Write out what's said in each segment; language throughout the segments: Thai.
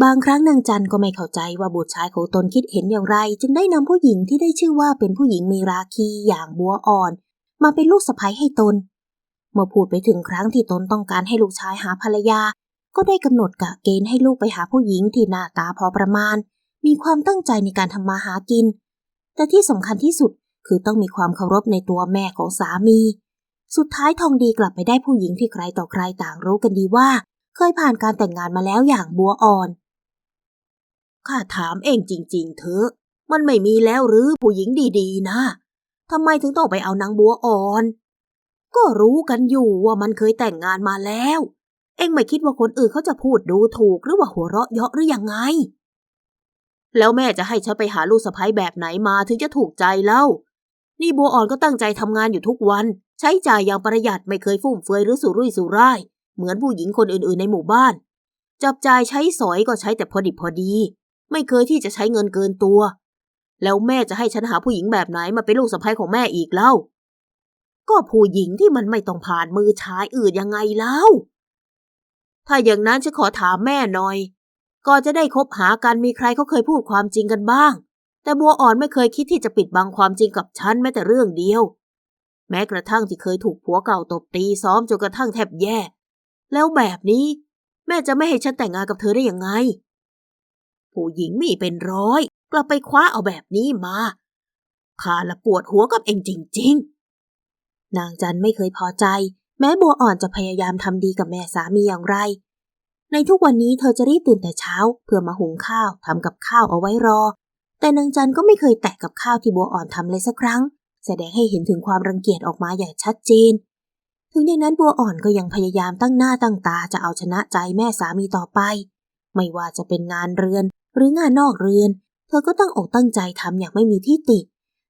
บางครั้งนางจันก็ไม่เข้าใจว่าบุตรชายของตนคิดเห็นอย่างไร จึงได้นำผู้หญิงที่ได้ชื่อว่าเป็นผู้หญิงมีราคีอย่างบัวอ่อน มาเป็นลูกสะใภ้ให้ตน เมื่อพูดไปถึงครั้งที่ตนต้องการให้ลูกชายหาภรรยา ก็ได้กำหนดกะเกณฑ์ให้ลูกไปหาผู้หญิงที่หน้าตาพอประมาณ มีความตั้งใจในการทำมาหากิน แต่ที่สำคัญที่สุดคือต้องมีความเคารพในตัวแม่ของสามี สุดท้ายทองดีกลับไปได้ผู้หญิงที่ใครต่อใครต่างรู้กันดีว่า เคยผ่านการแต่งงานมาแล้วอย่างบัวอ่อน ข้าถามเองจริง ๆ เถอะ มันไม่มีแล้วหรือผู้หญิงดีๆ นะทำไมถึงต้องไปเอานางบัวอ่อน ก็รู้กันอยู่ว่ามันเคยแต่งงานมาแล้ว เองไม่คิดว่าคนอื่นเขาจะพูดดูถูกหรือว่าหัวเราะเยาะหรือยังไง แล้วแม่จะให้ฉันไปหาลูกสะใภ้แบบไหนมาถึงจะถูกใจเล่า นี่บัวอ่อนก็ตั้งใจทำงานอยู่ทุกวัน ใช้จ่ายอย่างประหยัดไม่เคยฟุ่มเฟือยหรือสุรุ่ยสุร่าย เหมือนผู้หญิงคนอื่นๆในหมู่บ้าน จับจ่ายใช้สอยก็ใช้แต่พอดิบพอดี ไม่เคยที่จะใช้เงินเกินตัว แล้วแม่จะให้ฉันหาผู้หญิงแบบไหนมาเป็นลูกสะใภ้ของแม่อีกเล่า ก็ผู้หญิงที่มันไม่ต้องผ่านมือชายอื่นยังไงเล่า ถ้าอย่างนั้นฉันขอถามแม่หน่อยก่อนจะได้คบหากันมีใครเขาเคยพูดความจริงกันบ้าง แต่บัวอ่อนไม่เคยคิดที่จะปิดบังความจริงกับฉันแม้แต่เรื่องเดียว แม้กระทั่งที่เคยถูกผัวเก่าตบตีซ้อมจนกระทั่งแทบแย่ แล้วแบบนี้ แม่จะไม่ให้ฉันแต่งงานกับเธอได้ยังไง ผู้หญิงมีเป็นร้อย กลับไปคว้าเอาแบบนี้มาข้าละปวดหัวกับเองจริง ๆ นางจันไม่เคยพอใจ แม้บัวอ่อนจะพยายามทำดีกับแม่สามีอย่างไร ในทุกวันนี้เธอจะรีบตื่นแต่เช้า เพื่อมาหุงข้าวทำกับข้าวเอาไว้รอ แต่นางจันก็ไม่เคยแตะกับข้าวที่บัวอ่อนทำเลยสักครั้ง แสดงให้เห็นถึงความรังเกียจออกมาอย่างชัดเจน ถึงอย่างนั้นบัวอ่อนก็ยังพยายามตั้งหน้าตั้งตาจะเอาชนะใจแม่สามีต่อไป ไม่ว่าจะเป็นงานเรือน หรืองานนอกเรือน เธอก็ตั้งอกตั้งใจทำอย่างไม่มีที่ติ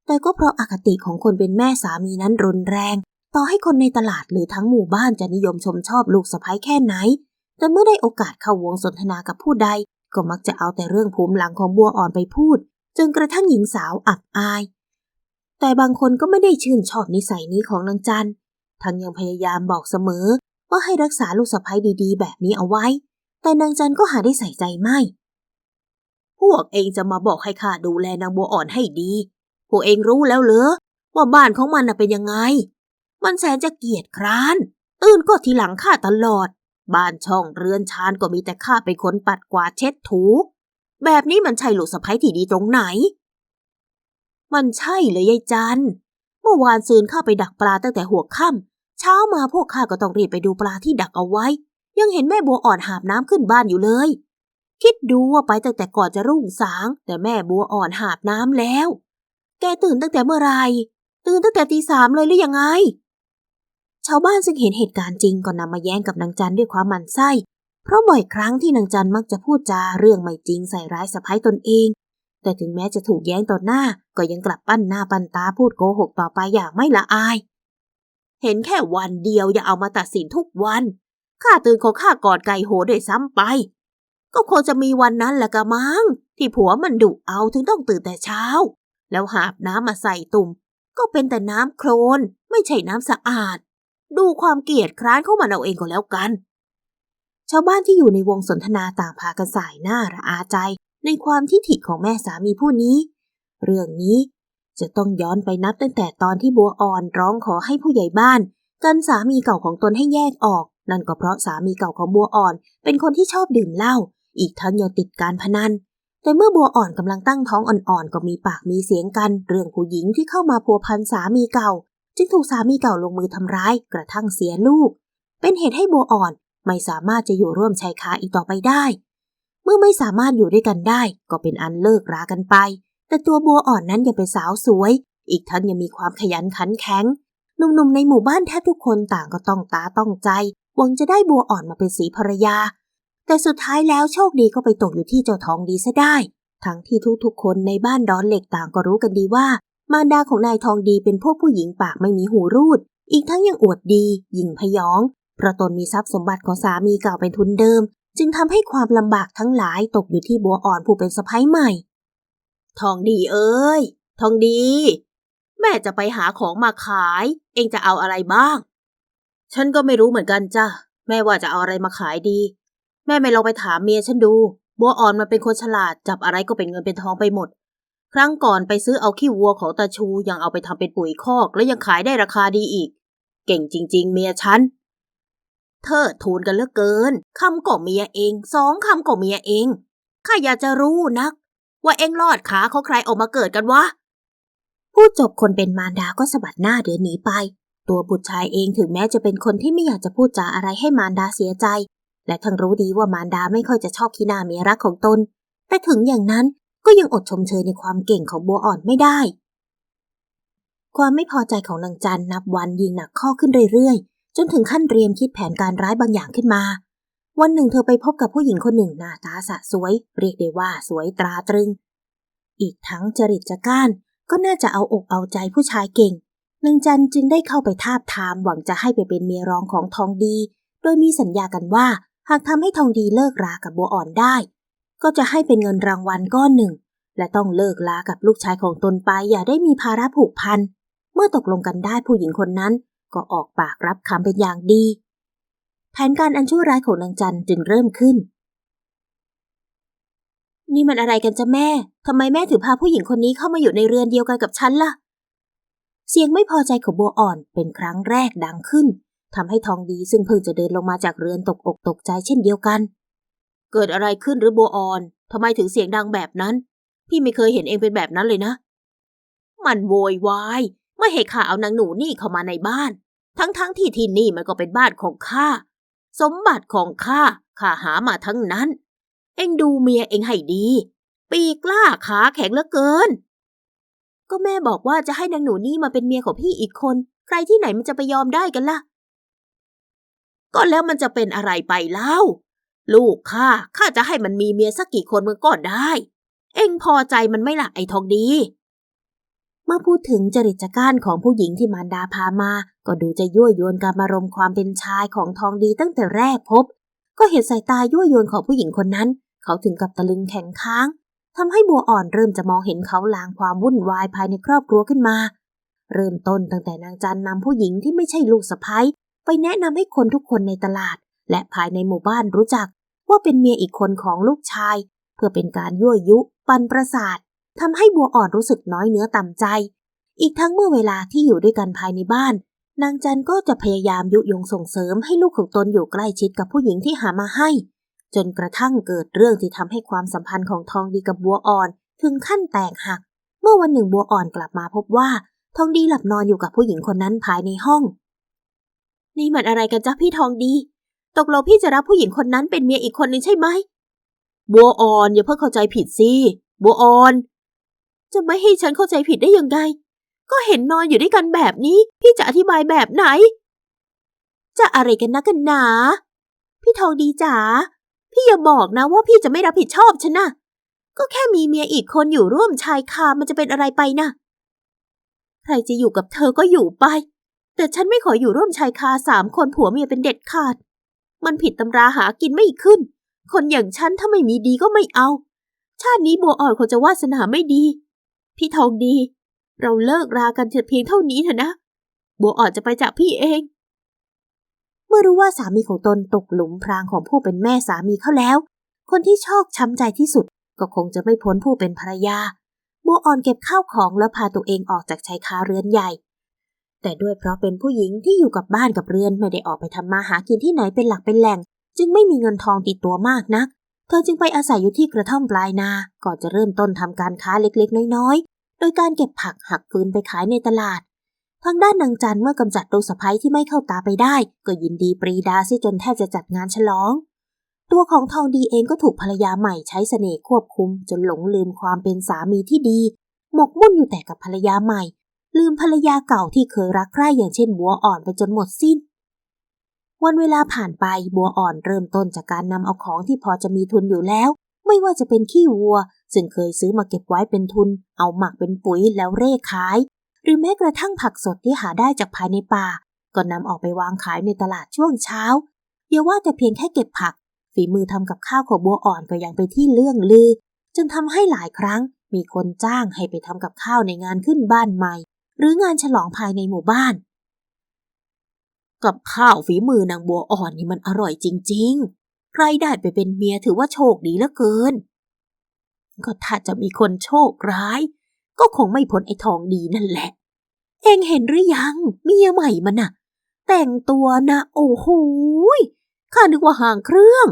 แต่ก็เพราะอคติของคนเป็นแม่สามีนั้นรุนแรง ต่อให้คนในตลาดหรือทั้งหมู่บ้านจะนิยมชมชอบลูกสะใภ้แค่ไหน แต่เมื่อได้โอกาสเข้าวงสนทนากับผู้ใด ก็มักจะเอาแต่เรื่องภูมิหลังของบัวอ่อนไปพูด จนกระทั่งหญิงสาวอับอาย แต่บางคนก็ไม่ได้ชื่นชอบนิสัยนี้ของนางจันทั้งยังพยายามบอกเสมอว่าให้รักษาลูกสะใภ้ดีๆ แบบนี้เอาไว้ แต่นางจันก็หาได้ใส่ใจไม่ พวกเองจะมาบอกให้ข้าดูแลนางบัวอ่อนให้ดี พวกเองรู้แล้วเหรอว่าบ้านของมันน่ะเป็นยังไง มันแสนจะเกียจคร้านตื่นก็ทีหลังข้าตลอด บ้านช่องเรือนชานก็มีแต่ข้าเป็นคนปัดกวาดเช็ดถู แบบนี้มันใช่ลูกสะใภ้ที่ดีตรงไหน มันใช่เลยยายจัน เมื่อวานซืนข้าไปดักปลาตั้งแต่หัวค่ำเช้ามาพวกข้าก็ต้องรีบไปดูปลาที่ดักเอาไว้ ยังเห็นแม่บัวอ่อนหาบน้ำขึ้นบ้านอยู่เลย คิดดูว่าไปตั้งแต่ก่อนจะรุ่งสาง แต่แม่บัวอ่อนหาบน้ำแล้ว แกตื่นตั้งแต่เมื่อไรตื่นตั้งแต่ตีสามเลยหรือยังไง ชาวบ้านซึ่งเห็นเหตุการณ์จริงก็นำมาแย้งกับนางจันด้วยความหมันไส้ เพราะบ่อยครั้งที่นางจันมักจะพูดจาเรื่องไม่จริงใส่ร้ายสะพ้ายตนเอง แต่ถึงแม้จะถูกแย้งต่อหน้า ก็ยังกลับปั้นหน้าปั้นตาพูดโกหกต่อไปอย่างไม่ละอาย เห็นแค่วันเดียวอย่าเอามาตัดสินทุกวันข้าตื่นของข้ากอดไก่โหด้วยซ้ำไป ก็คงจะมีวันนั้นแหละกะมัง้งที่ผัวมันดุเอาถึงต้องตื่นแต่เช้า แล้วหาบน้ำมาใส่ตุ่ม ก็เป็นแต่น้ำโคลนไม่ใช่น้ำสะอาด ดูความเกลียดคร้านเข้ามันเอาเองก็แล้วกัน ชาวบ้านที่อยู่ในวงสนทนาต่างพากันสายหน้าระอาใจในความทิฐิของแม่สามีผู้นี้ เรื่องนี้จะต้องย้อนไปนับตั้งแต่ตอนที่บัวอ่อนร้องขอให้ผู้ใหญ่บ้าน กันสามีเก่าของตนให้แยกออก นั่นก็เพราะสามีเก่าของบัวอ่อน เป็นคนที่ชอบดื่มเหล้า อีกทั้งยังติดการพนัน แต่เมื่อบัวอ่อนกำลังตั้งท้องอ่อนๆ ก็มีปากมีเสียงกัน เรื่องผู้หญิงที่เข้ามาพัวพันสามีเก่า จึงถูกสามีเก่าลงมือทำร้าย กระทั่งเสียลูก เป็นเหตุให้บัวอ่อนไม่สามารถจะอยู่ร่วมชายคาอีกต่อไปได้ เมื่อไม่สามารถอยู่ด้วยกันได้ ก็เป็นอันเลิกรากันไป แต่ตัวบัวอ่อนนั้นยังเป็นสาวสวย อีกทั้งยังมีความขยันขันแข็งหนุ่มๆในหมู่บ้านแทบทุกคนต่างก็ต้องตาต้องใจหวังจะได้บัวอ่อนมาเป็นสีภรรยา แต่สุดท้ายแล้วโชคดีก็ไปตกอยู่ที่เจ้าทองดีซะได้ ทั้งที่ทุกๆคนในบ้านดอนเหล็กต่างก็รู้กันดีว่า มารดาของนายทองดีเป็นพวกผู้หญิงปากไม่มีหูรูด อีกทั้งยังอวดดีหยิ่งพยอง เพราะตนมีทรัพย์สมบัติของสามีเก่าเป็นทุนเดิม จึงทำให้ความลำบากทั้งหลายตกอยู่ที่บัวอ่อนผู้เป็นสะพ้ายใหม่ ทองดีเอ้ย ทองดี แม่จะไปหาของมาขาย เองจะเอาอะไรบ้าง ฉันก็ไม่รู้เหมือนกันจ้ะแม่ว่าจะเอาอะไรมาขายดี แม่ไม่ลองไปถามเมียฉันดู บัวอ่อนมันเป็นคนฉลาด จับอะไรก็เป็นเงินเป็นทองไปหมด ครั้งก่อนไปซื้อเอาขี้วัวของตาชูยังเอาไปทำเป็นปุ๋ยคอก และยังขายได้ราคาดีอีก เก่งจริง ๆ เมียฉัน เธอทูนกันเหลือเกิน คำก็เมียเอง สองคำก็เมียเอง ข้าอยากจะรู้นัก ว่าเอ็งรอดขาเขาใครออกมาเกิดกันวะ พูดจบคนเป็นมารดาก็สะบัดหน้าเดินหนีไป ตัวบุตรชายเองถึงแม้จะเป็นคนที่ไม่อยากจะพูดจาอะไรให้มารดาเสียใจ และทั้งรู้ดีว่ามารดาไม่ค่อยจะชอบขี้หน้าเมียรักของตน แต่ถึงอย่างนั้นก็ยังอดชมเชยในความเก่งของบัวอ่อนไม่ได้ ความไม่พอใจของนางจันนับวันยิ่งหนักข้อขึ้นเรื่อยๆ จนถึงขั้นเตรียมคิดแผนการร้ายบางอย่างขึ้นมา วันหนึ่งเธอไปพบกับผู้หญิงคนหนึ่งหน้าตาสะสวย เรียกได้ว่าสวยตราตรึง อีกทั้งจริตจัก้านก็น่าจะเอาอกเอาใจผู้ชายเก่งนางจันจึงได้เข้าไปทาบทามหวังจะให้ไปเป็นเมียรองของทองดี โดยมีสัญญากันว่า หากทำให้ทองดีเลิกรากับบัวอ่อนได้ ก็จะให้เป็นเงินรางวัลก้อนหนึ่ง และต้องเลิกลากับลูกชายของตนไปอย่าได้มีภาระผูกพัน เมื่อตกลงกันได้ผู้หญิงคนนั้น ก็ออกปากรับคำเป็นอย่างดี แผนการอันชั่วร้ายของนางจันจึงเริ่มขึ้น นี่มันอะไรกันจ้ะแม่ทำไมแม่ถึงพาผู้หญิงคนนี้เข้ามาอยู่ในเรือนเดียวกันกับฉันล่ะ เสียงไม่พอใจของบัวอ่อนเป็นครั้งแรกดังขึ้น ทำให้ทองดีซึ่งเพิ่งจะเดินลงมาจากเรือนตกอกตกใจเช่นเดียวกัน เกิดอะไรขึ้นหรือบัวอ่อนทำไมถึงเสียงดังแบบนั้น พี่ไม่เคยเห็นเองเป็นแบบนั้นเลยนะ มันโวยวายไม่ให้ข้าเอานางหนูนี่เข้ามาในบ้าน ทั้งๆทที่ที่นี่มันก็เป็นบ้านของข้าสมบัติของข้าข้าหามาทั้งนั้น เองดูเมียเองให้ดี ปีกล้าขาแข็งเหลือเกิน ก็แม่บอกว่าจะให้นางหนูนี่มาเป็นเมียของพี่อีกคน ใครที่ไหนมันจะไปยอมได้กันล่ะ ก็แล้วมันจะเป็นอะไรไปเล่า ลูกข้าข้าจะให้มันมีเมียสักกี่คนมันก็ได้ เอ็งพอใจมันไม่ล่ะไอ้ทองดี เมื่อพูดถึงจริตจักร้านของผู้หญิงที่มารดาพามา ก็ดูจะยั่วยวนการมารมความเป็นชายของทองดีตั้งแต่แรกพบ ก็เห็นสายตายั่วยวนของผู้หญิงคนนั้น เขาถึงกับตะลึงแข็งค้างทำให้บัวอ่อนเริ่มจะมองเห็นเขาลางความวุ่นวายภายในครอบครัวขึ้นมา เริ่มต้นตั้งแต่นางจันนำผู้หญิงที่ไม่ใช่ลูกสะใภ้ ไปแนะนำให้คนทุกคนในตลาด และภายในหมู่บ้านรู้จัก ว่าเป็นเมียอีกคนของลูกชาย เพื่อเป็นการยั่วยุ ปันประสาททำให้บัวอ่อนรู้สึกน้อยเนื้อต่ำใจ อีกทั้งเมื่อเวลาที่อยู่ด้วยกันภายในบ้าน นางจันก็จะพยายามยุยงส่งเสริมให้ลูกของตนอยู่ใกล้ชิดกับผู้หญิงที่หามาให้ จนกระทั่งเกิดเรื่องที่ทำให้ความสัมพันธ์ของทองดีกับบัวอ่อนถึงขั้นแตกหัก เมื่อวันหนึ่งบัวอ่อนกลับมาพบว่า ทองดีหลับนอนอยู่กับผู้หญิงคนนั้นภายในห้อง นี่มันอะไรกันจ๊ะพี่ทองดี ตกลงพี่จะรับผู้หญิงคนนั้นเป็นเมียอีกคนนึงใช่ไหม บัวอ่อนอย่าเพิ่งเข้าใจผิดสิ บัวอ่อน จะไม่ให้ฉันเข้าใจผิดได้ยังไง ก็เห็นนอนอยู่ด้วยกันแบบนี้ พี่จะอธิบายแบบไหน จะอะไรกันนะกันหนา พี่ทองดีจ๋า พี่อย่าบอกนะว่าพี่จะไม่รับผิดชอบฉันนะก็แค่มีเมียอีกคนอยู่ร่วมชายคามันจะเป็นอะไรไปนะใครจะอยู่กับเธอก็อยู่ไป แต่ฉันไม่ขออยู่ร่วมชายคาสามคนผัวเมียเป็นเด็ดขาด มันผิดตำราหากินไม่ขึ้น คนอย่างฉันถ้าไม่มีดีก็ไม่เอา ชาตินี้บัวอ่อนคงจะวาสนาไม่ดี พี่ทองดี เราเลิกรากันเพียงเท่านี้เถอะนะ บัวอ่อนจะไปจากพี่เอง เมื่อรู้ว่าสามีของตนตกหลุมพรางของผู้เป็นแม่สามีเข้าแล้ว คนที่ชอกช้ำใจที่สุดก็คงจะไม่พ้นผู้เป็นภรรยาบัวอ่อนเก็บข้าวของแล้วพาตัวเองออกจากชายคาเรือนใหญ่ แต่ด้วยเพราะเป็นผู้หญิงที่อยู่กับบ้านกับเรือนไม่ได้ออกไปทำมาหากินที่ไหนเป็นหลักเป็นแหล่ง จึงไม่มีเงินทองติดตัวมากนัก เธอจึงไปอาศัยอยู่ที่กระท่อมปลายนา ก่อนจะเริ่มต้นทำการค้าเล็กๆ น้อยๆ โดยการเก็บผักหักฟืนไปขายในตลาด ทางด้านนางจันเมื่อกำจัดลูกสะใภ้ที่ไม่เข้าตาไปได้ ก็ยินดีปรีดาซิจนแทบจะจัดงานฉลอง ตัวของทองดีเองก็ถูกภรรยาใหม่ใช้เสน่ห์ควบคุมจนหลงลืมความเป็นสามีที่ดี หมกมุ่นอยู่แต่กับภรรยาใหม่ ลืมภรรยาเก่าที่เคยรักใคร่อย่างเช่นบัวอ่อนไปจนหมดสิ้น วันเวลาผ่านไปบัวอ่อนเริ่มต้นจากการนำเอาของที่พอจะมีทุนอยู่แล้ว ไม่ว่าจะเป็นขี้วัว ซึ่งเคยซื้อมาเก็บไว้เป็นทุน เอาหมักเป็นปุ๋ยแล้วเร่ขาย หรือแม้กระทั่งผักสดที่หาได้จากภายในป่า ก็นำออกไปวางขายในตลาดช่วงเช้าอย่าว่าแต่เพียงแค่เก็บผัก ฝีมือทำกับข้าวของบัวอ่อนก็ยังไปที่เลื่องลือ จนทำให้หลายครั้งมีคนจ้างให้ไปทำกับข้าวในงานขึ้นบ้านใหม่ หรืองานฉลองภายในหมู่บ้าน กับข้าวฝีมือนางบัวอ่อนนี่มันอร่อยจริง ๆ ใครได้ไปเป็นเมียถือว่าโชคดีเหลือเกิน ก็ถ้าจะมีคนโชคร้าย ก็คงไม่พ้นไอ้ทองดีนั่นแหละ เองเห็นหรือยัง เมียใหม่มันน่ะ แต่งตัวนะโอ้โหข้านึกว่าห่างเครื่อง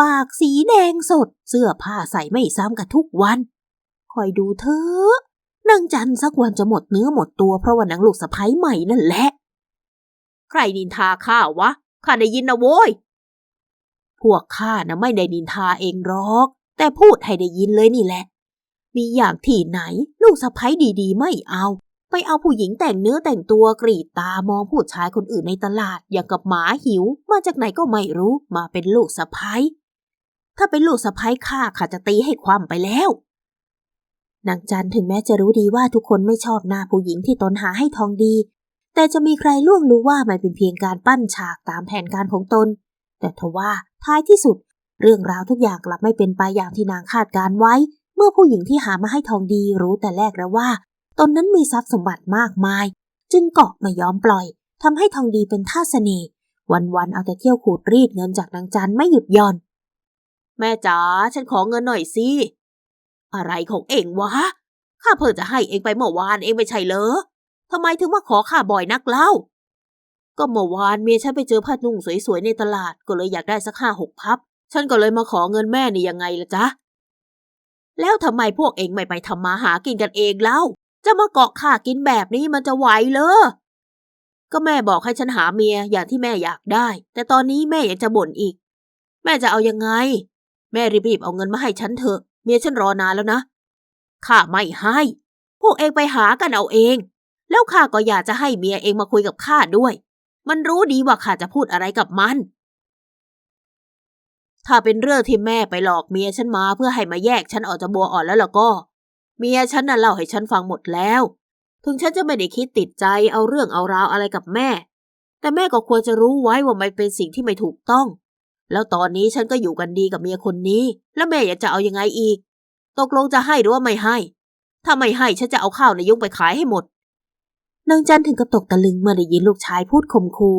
ปากสีแดงสด เสื้อผ้าใส่ไม่ซ้ำกับทุกวัน คอยดูเถอ นางจันสักวันจะหมดเนื้อหมดตัวเพราะว่านางลูกสะพ้ยใหม่นั่นแหละ ใครนินทาข้าวะ ข้าได้ยินนะโว้ย พวกข้านะไม่ได้นินทาเองหรอก แต่พูดให้ได้ยินเลยนี่แหละ มีอย่างที่ไหน ลูกสะพ้ยดีๆ ไม่เอา ไปเอาผู้หญิงแต่งเนื้อแต่งตัวกรีดตามองผู้ชายคนอื่นในตลาด อย่างกับหมาหิว มาจากไหนก็ไม่รู้ มาเป็นลูกสะพ้ยถ้าเป็นลูกสะพ้ยข้าข้าจะตีให้ความไปแล้ว นางจันถึงแม้จะรู้ดีว่าทุกคนไม่ชอบหน้าผู้หญิงที่ตนหาให้ทองดี แต่จะมีใครล่วงรู้ว่ามันเป็นเพียงการปั้นฉากตามแผนการของตน แต่ทว่าท้ายที่สุด เรื่องราวทุกอย่างกลับไม่เป็นไปอย่างที่นางคาดการไว้ เมื่อผู้หญิงที่หามาให้ทองดีรู้แต่แรกแล้วว่า ตนนั้นมีทรัพย์สมบัติมากมาย จึงเกาะไม่ยอมปล่อยทำให้ทองดีเป็นท่าเสน่ห์วันๆเอาแต่เที่ยวขูดรีดเงินจากนางจันไม่หยุดย่อนแม่จ๋าฉันขอเงินหน่อยสิ อะไรของเองวะ ข้าเพิ่งจะให้เองไปเมื่อวานเองไม่ใช่เหรอทำไมถึงมาขอข้าบ่อยนักเล่า ก็เมื่อวานเมียฉันไปเจอผ้านุ่งสวยๆในตลาดก็เลยอยากได้สักห้าหกพับ ฉันก็เลยมาขอเงินแม่นี่ยังไงล่ะจ๊ะ แล้วทำไมพวกเองไม่ไปทำมาหากินกันเองเล่า จะมาเกาะข้ากินแบบนี้มันจะไหวเหรอ ก็แม่บอกให้ฉันหาเมียอย่างที่แม่อยากได้ แต่ตอนนี้แม่อยังจะบ่นอีก แม่จะเอายังไง แม่รีบๆเอาเงินมาให้ฉันเถอะ มียฉันรอนานแล้วนะข้าไม่ให้ พวกเองไปหากันเอาเอง แล้วข้าก็อยากจะให้เมียเองมาคุยกับข้าด้วย มันรู้ดีว่าข้าจะพูดอะไรกับมัน ถ้าเป็นเรื่องที่แม่ไปหลอกเมียฉันมาเพื่อให้มาแยกฉันออกจากบัวอ่อนแล้วล่ะก็ เมียฉันน่ะเล่าให้ฉันฟังหมดแล้ว ถึงฉันจะไม่ได้คิดติดใจเอาเรื่องเอาราวอะไรกับแม่ แต่แม่ก็ควรจะรู้ไว้ว่ามันเป็นสิ่งที่ไม่ถูกต้อง แล้วตอนนี้ฉันก็อยู่กันดีกับเมียคนนี้ แล้วแม่อยากจะเอาอยังไงอีก ตกลงจะให้หรือว่าไม่ให้ ถ้าไม่ให้ฉันจะเอาข้าวในยุ้งไปขายให้หมด นางจันถึงกับตกตะลึงเมื่อได้ยินลูกชายพูดข่มคู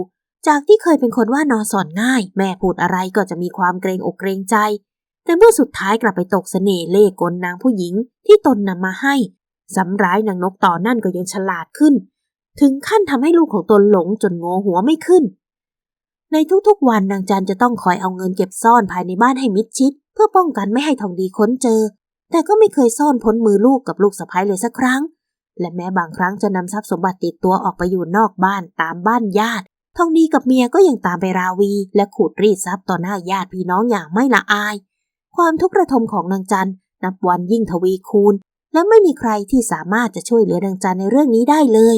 จากที่เคยเป็นคนว่านอสอนง่าย แม่พูดอะไรก็จะมีความเกรงอกเกรงใจ แต่เมื่อสุดท้ายกลับไปตกเสน่ห์เล่กลนางผู้หญิงที่ตนนำมาให้สำร้ายนางนกต่อนั่นก็ยังฉลาดขึ้น ถึงขั้นทำให้ลูกของตนหลงจนงอหัวไม่ขึ้น ในทุกๆวันนางจันจะต้องคอยเอาเงินเก็บซ่อนภายในบ้านให้มิดชิด เพื่อป้องกันไม่ให้ทองดีค้นเจอ แต่ก็ไม่เคยซ่อนพ้นมือลูกกับลูกสะพ้ายเลยสักครั้ง และแม้บางครั้งจะนำทรัพย์สมบัติติดตัวออกไปอยู่นอกบ้านตามบ้านญาติ ทองดีกับเมียก็ยังตามไปราวี และขูดรีดทรัพย์ต่อหน้าญาติพี่น้องอย่างไม่ละอาย ความทุกข์ระทมของนางจันนับวันยิ่งทวีคูณ และไม่มีใครที่สามารถจะช่วยเหลือนางจันในเรื่องนี้ได้เลย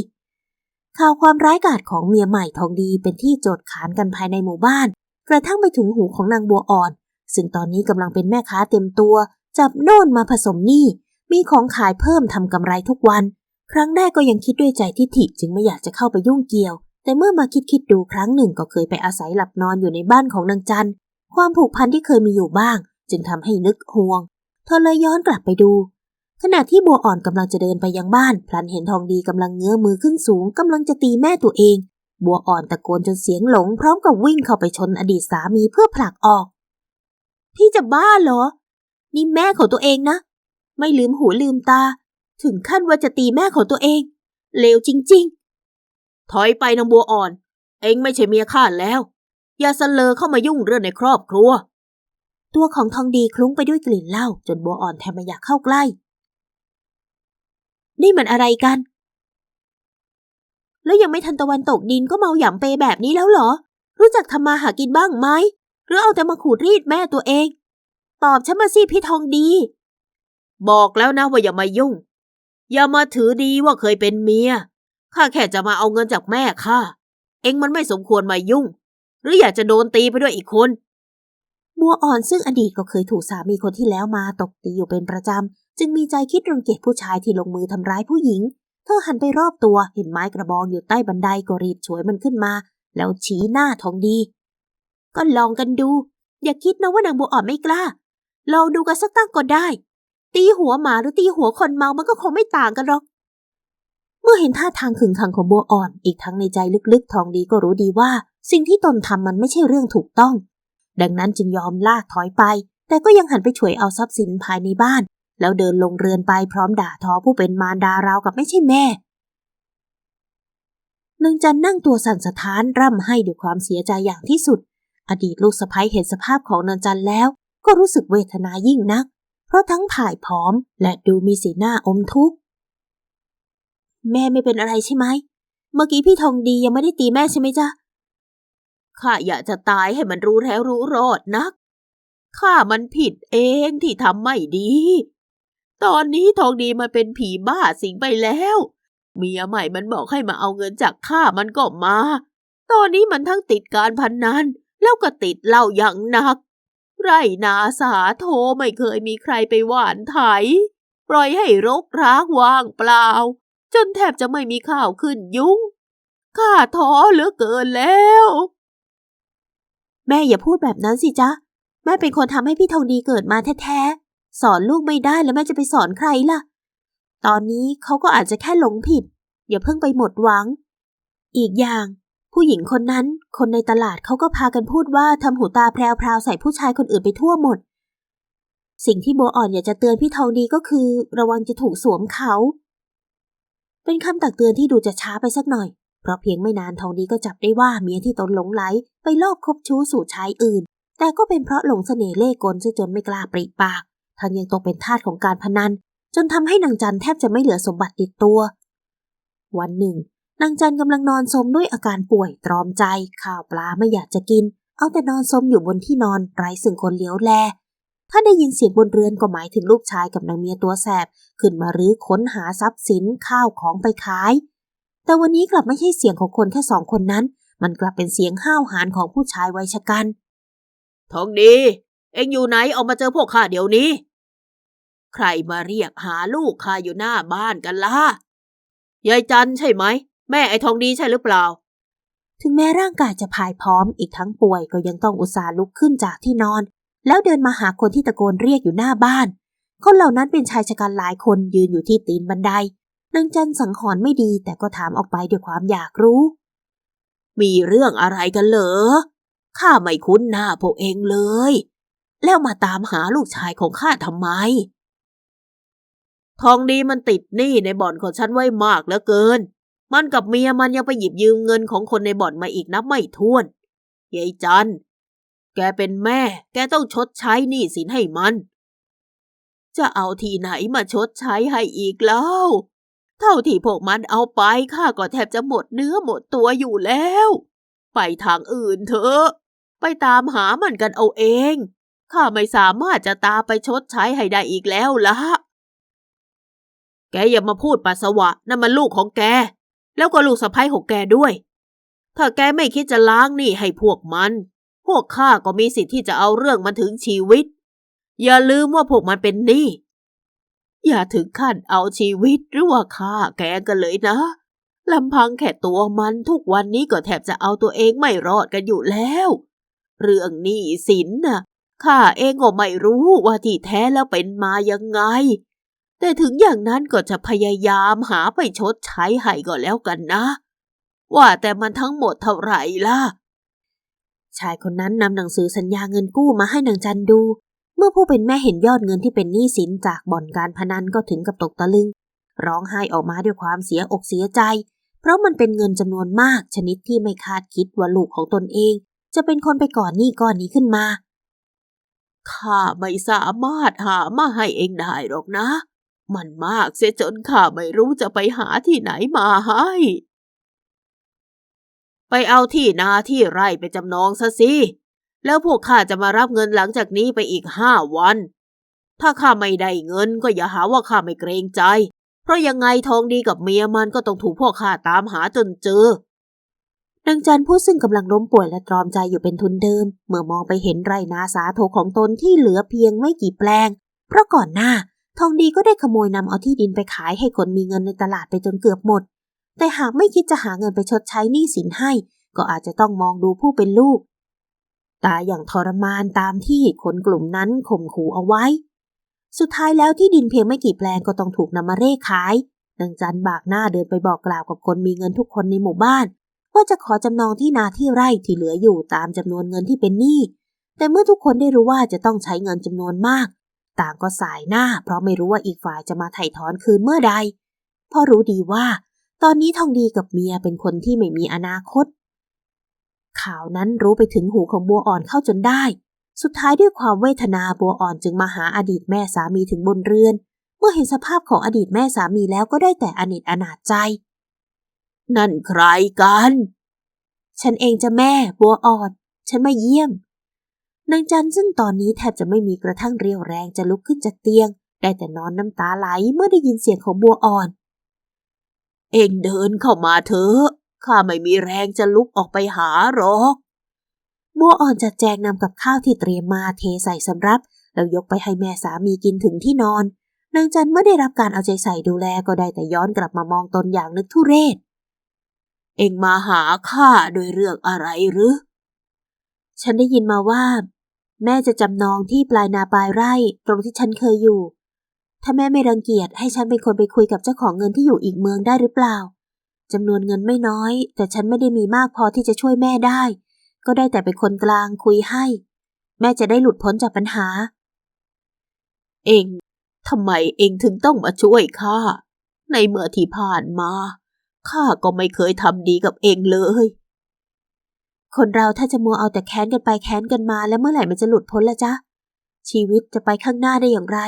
ข่าวความร้ายกาจของเมียใหม่ทองดีเป็นที่โจดขานกันภายในหมู่บ้าน กระทั่งไปถึงหูของนางบัวอ่อน ซึ่งตอนนี้กำลังเป็นแม่ค้าเต็มตัว จับโน่นมาผสมหนี้มีของขายเพิ่มทำกำไรทุกวัน ครั้งแรกก็ยังคิดด้วยใจทิฐิจึงไม่อยากจะเข้าไปยุ่งเกี่ยว แต่เมื่อมาคิดคิดดูครั้งหนึ่งก็เคยไปอาศัยหลับนอนอยู่ในบ้านของนางจันความผูกพันที่เคยมีอยู่บ้าง จึงทำให้นึกห่วงเธอเลยย้อนกลับไปดู ขณะที่บัวอ่อนกำลังจะเดินไปยังบ้าน พลันเห็นทองดีกำลังเงื้อมือขึ้นสูงกำลังจะตีแม่ตัวเอง บัวอ่อนตะโกนจนเสียงหลง พร้อมกับวิ่งเข้าไปชนอดีตสามีเพื่อผลักออก พี่จะบ้าเหรอ นี่แม่ของตัวเองนะ ไม่ลืมหูลืมตา ถึงขั้นว่าจะตีแม่ของตัวเอง เลวจริง ๆ ถอยไปนางบัวอ่อน เองไม่ใช่เมียข้าแล้ว อย่าเสลอเข้ามายุ่งเรื่องในครอบครัว ตัวของทองดีคลุ้งไปด้วยกลิ่นเหล้าจนบัวอ่อนแทบไม่อยากเข้าใกล้ นี่มันอะไรกัน แล้วยังไม่ทันตะวันตกดินก็เมาหยำเปแบบนี้แล้วเหรอ รู้จักทำมาหากินบ้างไหม หรือเอาแต่มาขูดรีดแม่ตัวเอง ตอบฉันมาสิพี่ทองดี บอกแล้วนะว่าอย่ามายุ่ง อย่ามาถือดีว่าเคยเป็นเมีย ข้าแค่จะมาเอาเงินจากแม่ข้า เองมันไม่สมควรมายุ่ง หรืออยากจะโดนตีไปด้วยอีกคนบัวอ่อนซึ่งอดีตก็เคยถูกสามีคนที่แล้วมาตบตีอยู่เป็นประจำ จึงมีใจคิดรังเกียจผู้ชายที่ลงมือทำร้ายผู้หญิง เธอหันไปรอบตัวเห็นไม้กระบองอยู่ใต้บันไดก็รีบฉวยมันขึ้นมา แล้วชี้หน้าทองดี ก็ลองกันดู อย่าคิดนะว่านางบัวอ่อนไม่กล้าลองดูกันสักตั้งก็ได้ ตีหัวหมาหรือตีหัวคนเมามันก็คงไม่ต่างกันหรอกเมื่อเห็นท่าทางขึงขังของบัวอ่อน อีกทั้งในใจลึกๆ ทองดีก็รู้ดีว่า สิ่งที่ตนทำมันไม่ใช่เรื่องถูกต้อง ดังนั้นจึงยอมลากถอยไป แต่ก็ยังหันไปฉวยเอาทรัพย์สินภายในบ้าน แล้วเดินลงเรือนไปพร้อมด่าทอผู้เป็นมารดาราวกับไม่ใช่แม่นางจันนั่งตัวสั่นสะท้านร่ำไห้ด้วยความเสียใจอย่างที่สุด อดีตลูกสะใภ้เห็นสภาพของนางจันแล้ว ก็รู้สึกเวทนายิ่งนัก เพราะทั้งผ่ายผอมและดูมีสีหน้าอมทุกข์ แม่ไม่เป็นอะไรใช่ไหม เมื่อกี้พี่ทองดียังไม่ได้ตีแม่ใช่ไหมจ๊ะ ข้าอยากจะตายให้มันรู้แล้วรู้รอดนัก ข้ามันผิดเองที่ทำไม่ดี ตอนนี้ทองดีมันเป็นผีบ้าสิงไปแล้ว เมียใหม่มันบอกให้มาเอาเงินจากข้ามันก็มา ตอนนี้มันทั้งติดการพนนันแล้วก็ติดเหล้าอย่างหนัก ไรนาสาโทไม่เคยมีใครไปหวานไถ ปล่อยให้รกร้างว่างเปล่า จนแทบจะไม่มีข้าวขึ้นยุ้งข้าท้อเหลือเกินแล้ว แม่อย่าพูดแบบนั้นสิจ๊ะ แม่เป็นคนทำให้พี่ทองดีเกิดมาแท้ๆ สอนลูกไม่ได้แล้วแม่จะไปสอนใครล่ะ ตอนนี้เขาก็อาจจะแค่หลงผิด อย่าเพิ่งไปหมดหวัง อีกอย่าง ผู้หญิงคนนั้น คนในตลาดเขาก็พากันพูดว่าทำหูตาแพรวๆใส่ผู้ชายคนอื่นไปทั่วหมด สิ่งที่โบอ่อนอยากจะเตือนพี่ทองดีก็คือ ระวังจะถูกสวมเขา เป็นคำตักเตือนที่ดูจะช้าไปสักหน่อย เพราะเพียงไม่นานทองดีก็จับได้ว่าเมียที่ตนหลงไหลไปลอบคบชู้สู่ชายอื่น แต่ก็เป็นเพราะหลงเสน่ห์เล่ห์กลซะจนไม่กล้าปริปาก ทั้งยังตกเป็นทาสของการพนัน จนทำให้นางจันแทบจะไม่เหลือสมบัติติดตัว วันหนึ่ง นางจันกำลังนอนสมด้วยอาการป่วยตรอมใจ ข้าวปลาไม่อยากจะกิน เอาแต่นอนสมอยู่บนที่นอนไร้ซึ่งคนเลี้ยวแล ถ้าได้ยินเสียงบนเรือนก็หมายถึงลูกชายกับนางเมียตัวแสบ ขึ้นมารื้อค้นหาทรัพย์สินข้าวของไปขาย แต่วันนี้กลับไม่ใช่เสียงของคนแค่สองคนนั้น มันกลับเป็นเสียงห้าวหาญของผู้ชายวัยชะกันทองดี เอ็งอยู่ไหนออกมาเจอพวกข้าเดี๋ยวนี้ ใครมาเรียกหาลูกข้าอยู่หน้าบ้านกันล่ะยายจันใช่ไหม แม่ไอ้ทองดีใช่หรือเปล่า ถึงแม้ร่างกายจะพายพร้อมอีกทั้งป่วยก็ยังต้องอุตส่าห์ลุกขึ้นจากที่นอน แล้วเดินมาหาคนที่ตะโกนเรียกอยู่หน้าบ้าน คนเหล่านั้นเป็นชายชะกันหลายคนยืนอยู่ที่ตีนบันไดนางจันสังหรณ์ไม่ดีแต่ก็ถามออกไปด้วยความอยากรู้ มีเรื่องอะไรกันเหรอข้าไม่คุ้นหน้าพวกเองเลย แล้วมาตามหาลูกชายของข้าทำไม ทองดีมันติดหนี้ในบ่อนของฉันไว้มากเหลือเกิน มันกับเมียมันยังไปหยิบยืมเงินของคนในบ่อนมาอีกนับไม่ถ้วนยายจัน แกเป็นแม่ แกต้องชดใช้หนี้สินให้มัน จะเอาที่ไหนมาชดใช้ให้อีกแล้ว เท่าที่พวกมันเอาไปข้าก็แทบจะหมดเนื้อหมดตัวอยู่แล้ว ไปทางอื่นเถอะ ไปตามหามันกันเอาเอง ข้าไม่สามารถจะตาไปชดใช้ให้ได้อีกแล้วละแกอย่ามาพูดปัสสาวะนั่นมันลูกของแก แล้วก็ลูกสะใภ้ของแกด้วย ถ้าแกไม่คิดจะล้างหนี้ให้พวกมัน พวกข้าก็มีสิทธิ์ที่จะเอาเรื่องมันถึงชีวิต อย่าลืมว่าพวกมันเป็นหนี้ อย่าถึงขั้นเอาชีวิตหรือว่าฆ่าแกกันเลยนะลำพังแค่ตัวมันทุกวันนี้ก็แทบจะเอาตัวเองไม่รอดกันอยู่แล้ว เรื่องหนี้สินน่ะ ข้าเองก็ไม่รู้ว่าที่แท้แล้วเป็นมายังไง แต่ถึงอย่างนั้นก็จะพยายามหาไปชดใช้ให้ก็แล้วกันนะ ว่าแต่มันทั้งหมดเท่าไหร่ล่ะ ชายคนนั้นนำหนังสือสัญญาเงินกู้มาให้นางจันดู เมื่อผู้เป็นแม่เห็นยอดเงินที่เป็นหนี้สินจากบ่อนการพนันก็ถึงกับตกตะลึง ร้องไห้ออกมาด้วยความเสียอกเสียใจ เพราะมันเป็นเงินจำนวนมากชนิดที่ไม่คาดคิดว่าลูกของตนเอง จะเป็นคนไปก่อนหนี้ก้อนนี้ขึ้นมา ข้าไม่สามารถหามาให้เองได้หรอกนะ มันมากเสียจนข้าไม่รู้จะไปหาที่ไหนมาให้ ไปเอาที่นาที่ไร่ไปจำนองซะสิ แล้วพวกข้าจะมารับเงินหลังจากนี้ไปอีกห้าวัน ถ้าข้าไม่ได้เงินก็อย่าหาว่าข้าไม่เกรงใจ เพราะยังไงทองดีกับเมียมันก็ต้องถูกพวกข้าตามหาจนเจอ นางจันผู้ซึ่งกำลังล้มป่วยและตรอมใจอยู่เป็นทุนเดิม เมื่อมองไปเห็นไรนาสาโทของตนที่เหลือเพียงไม่กี่แปลง เพราะก่อนหน้า ทองดีก็ได้ขโมยนำเอาที่ดินไปขายให้คนมีเงินในตลาดไปจนเกือบหมด แต่หากไม่คิดจะหาเงินไปชดใช้หนี้สินให้ ก็อาจจะต้องมองดูผู้เป็นลูก ตาอย่างทรมานตามที่คนกลุ่มนั้นข่มขู่เอาไว้ สุดท้ายแล้วที่ดินเพียงไม่กี่แปลงก็ต้องถูกนำมาเร่ขายนางจันบากหน้าเดินไปบอกกล่าวกับคนมีเงินทุกคนในหมู่บ้าน ว่าจะขอจำนองที่นาที่ไร่ที่เหลืออยู่ตามจำนวนเงินที่เป็นหนี้ แต่เมื่อทุกคนได้รู้ว่าจะต้องใช้เงินจำนวนมาก ต่างก็สายหน้า เพราะไม่รู้ว่าอีกฝ่ายจะมาไถ่ถอนคืนเมื่อใดพราะรู้ดีว่า ตอนนี้ทองดีกับเมียเป็นคนที่ไม่มีอนาคต ข่าวนั้นรู้ไปถึงหูของบัวอ่อนเข้าจนได้ สุดท้ายด้วยความเวทนาบัวอ่อนจึงมาหาอดีตแม่สามีถึงบนเรือน เมื่อเห็นสภาพของอดีตแม่สามีแล้วก็ได้แต่อนิจอนาจใจ นั่นใครกัน ฉันเองจะแม่บัวอ่อน ฉันมาเยี่ยม นางจันซึ่งตอนนี้แทบจะไม่มีกระทั่งเรียวแรงจะลุกขึ้นจากเตียง ได้แต่นอนน้ำตาไหลเมื่อได้ยินเสียงของบัวอ่อน เองเดินเข้ามาเถอะข้าไม่มีแรงจะลุกออกไปหาหรอกบัวอ่อนจัดแจงนำกับข้าวที่เตรียมมาเทใส่สำรับ แล้วยกไปให้แม่สามีกินถึงที่นอนนางจันเมื่อได้รับการเอาใจใส่ดูแลก็ได้แต่ย้อนกลับมามองตนอย่างนึกทุเรศ เองมาหาข้าโดยเรื่องอะไรหรือ ฉันได้ยินมาว่า แม่จะจำนองที่ปลายนาปลายไร่ตรงที่ฉันเคยอยู่ ถ้าแม่ไม่รังเกียจให้ฉันเป็นคนไปคุยกับเจ้าของเงินที่อยู่อีกเมืองได้หรือเปล่าจำนวนเงินไม่น้อย แต่ฉันไม่ได้มีมากพอที่จะช่วยแม่ได้ ก็ได้แต่เป็นคนกลางคุยให้ แม่จะได้หลุดพ้นจากปัญหา เองทำไมเองถึงต้องมาช่วยข้าในเมื่อที่ผ่านมา ข้าก็ไม่เคยทำดีกับเองเลย คนเราถ้าจะมัวเอาแต่แค้นกันไปแค้นกันมาแล้วเมื่อไหร่มันจะหลุดพ้นละจ๊ะ ชีวิตจะไปข้างหน้าได้อย่างไร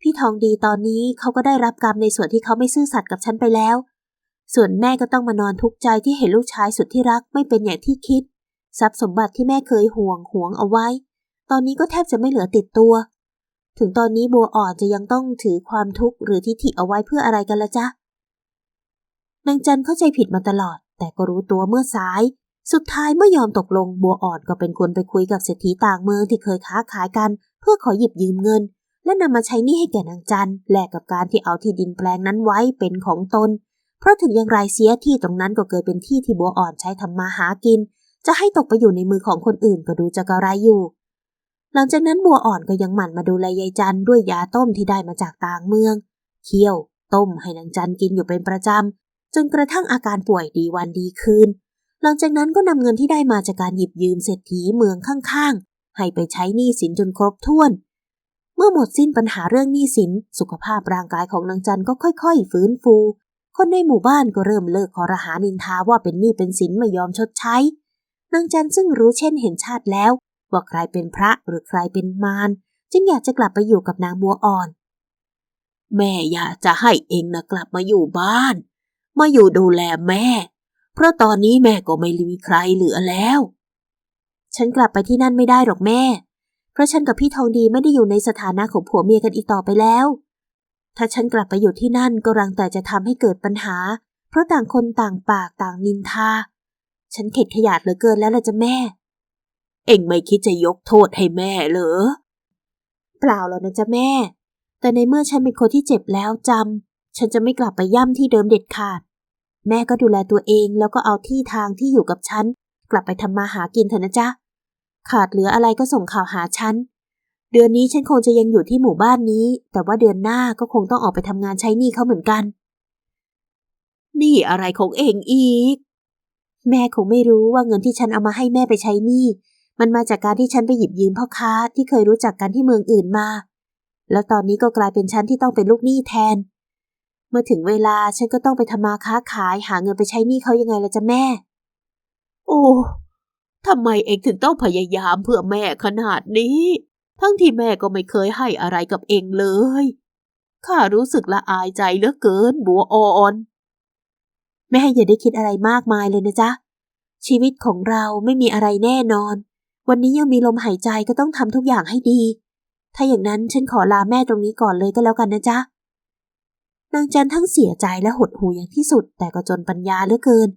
พี่ทองดีตอนนี้เขาก็ได้รับกรรมในส่วนที่เขาไม่ซื่อสัตย์กับฉันไปแล้ว ส่วนแม่ก็ต้องมานอนทุกข์ใจที่เห็นลูกชายสุดที่รักไม่เป็นอย่างที่คิด ทรัพย์สมบัติที่แม่เคยห่วงหวงเอาไว้ ตอนนี้ก็แทบจะไม่เหลือติดตัว ถึงตอนนี้บัวอ่อนจะยังต้องถือความทุกข์หรือทิฐิเอาไว้เพื่ออะไรกันละจ๊ะ นางจันเข้าใจผิดมาตลอด แต่ก็รู้ตัวเมื่อสาย สุดท้ายเมื่อยอมตกลงบัวอ่อนก็เป็นคนไปคุยกับเศรษฐีต่างเมืองที่เคยค้าขายกัน เพื่อขอหยิบยืมเงิน และนำมาใช้หนี้ให้แก่นางจันแลกกับการที่เอาที่ดินแปลงนั้นไว้เป็นของตน เพราะถึงอย่างไรเสียที่ตรงนั้นก็เคยเป็นที่ที่บัวอ่อนใช้ทำมาหากิน จะให้ตกไปอยู่ในมือของคนอื่นก็ดูจะกระไรอยู่หลังจากนั้นบัวอ่อนก็ยังหมั่นมาดูแลยายจันด้วยยาต้มที่ได้มาจากต่างเมือง เคี่ยว ต้มให้นางจันกินอยู่เป็นประจำ จนกระทั่งอาการป่วยดีวันดีคืน หลังจากนั้นก็นำเงินที่ได้มาจากการหยิบยืมเศรษฐีเมืองข้างๆ ให้ไปใช้หนี้สินจนครบถ้วน เมื่อหมดสิ้นปัญหาเรื่องหนี้สิน สุขภาพร่างกายของนางจันก็ค่อย ๆ ฟื้นฟู คนในหมู่บ้านก็เริ่มเลิกคอรหานินทาว่าเป็นหนี้เป็นสินไม่ยอมชดใช้ นางจันซึ่งรู้เช่นเห็นชาติแล้ว ว่าใครเป็นพระหรือใครเป็นมารจึงอยากจะกลับไปอยู่กับนางบัวอ่อน แม่อยากจะให้เองนะกลับมาอยู่บ้าน มาอยู่ดูแลแม่ เพราะตอนนี้แม่ก็ไม่มีใครเหลือแล้ว ฉันกลับไปที่นั่นไม่ได้หรอกแม่ เพราะฉันกับพี่ทองดีไม่ได้อยู่ในสถานะของผัวเมียกันอีกต่อไปแล้ว ถ้าฉันกลับไปอยู่ที่นั่นก็รังแต่จะทำให้เกิดปัญหา เพราะต่างคนต่างปากต่างนินทา ฉันเข็ดขยาดเหลือเกินแล้วล่ะจ้ะแม่ เอ็งไม่คิดจะยกโทษให้แม่เหรอ เปล่าหรอกนะจ๊ะแม่ แต่ในเมื่อฉันเป็นคนที่เจ็บแล้วจำ ฉันจะไม่กลับไปย่ำที่เดิมเด็ดขาด แม่ก็ดูแลตัวเองแล้วก็เอาที่ทางที่อยู่กับฉัน กลับไปทำมาหากินเถอะนะจ๊ะ ขาดเหลืออะไรก็ส่งข่าวหาฉัน เดือนนี้ฉันคงจะยังอยู่ที่หมู่บ้านนี้ แต่ว่าเดือนหน้าก็คงต้องออกไปทำงานใช้หนี้เขาเหมือนกัน นี่อะไรของเองอีก แม่คงไม่รู้ว่าเงินที่ฉันเอามาให้แม่ไปใช้หนี้มันมาจากการที่ฉันไปหยิบยืมพ่อค้าที่เคยรู้จักกันที่เมืองอื่นมา แล้วตอนนี้ก็กลายเป็นฉันที่ต้องเป็นลูกหนี้แทน เมื่อถึงเวลาฉันก็ต้องไปทำมาค้าขายหาเงินไปใช้หนี้เขายังไงล่ะจ๊ะแม่ โอ้ทำไมเองถึงต้องพยายามเพื่อแม่ขนาดนี้ ทั้งที่แม่ก็ไม่เคยให้อะไรกับเองเลยข้ารู้สึกละอายใจเหลือเกิน บัวอ่อนแม่อย่าได้คิดอะไรมากมายเลยนะจ๊ะ ชีวิตของเราไม่มีอะไรแน่นอน วันนี้ยังมีลมหายใจก็ต้องทำทุกอย่างให้ดี ถ้าอย่างนั้นฉันขอลาแม่ตรงนี้ก่อนเลยก็แล้วกันนะจ๊ะ นางจันทั้งเสียใจและหดหูอย่างที่สุด แต่ก็จนปัญญาเหลือเกิน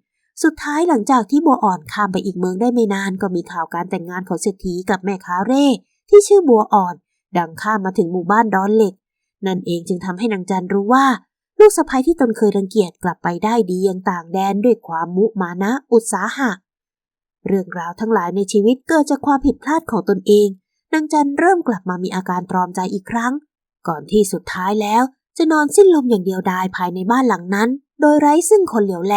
สุดท้ายหลังจากที่บัวอ่อนข้ามไปอีกเมืองได้ไม่นานก็มีข่าวการแต่งงานของเศรษฐีกับแม่ค้าเร่ ที่ชื่อบัวอ่อน ดังข้ามมาถึงหมู่บ้านดอนเหล็ก นั่นเองจึงทำให้นางจันรู้ว่า ลูกสะใภ้ที่ตนเคยรังเกียจกลับไปได้ดียังต่างแดนด้วยความมุมานะอุตสาหะ เรื่องราวทั้งหลายในชีวิตเกิดจากความผิดพลาดของตนเองนางจันเริ่มกลับมามีอาการตรอมใจอีกครั้ง ก่อนที่สุดท้ายแล้ว จะนอนสิ้นลมอย่างเดียวดายภายในบ้านหลังนั้น โดยไร้ซึ่งคนเหลียวแล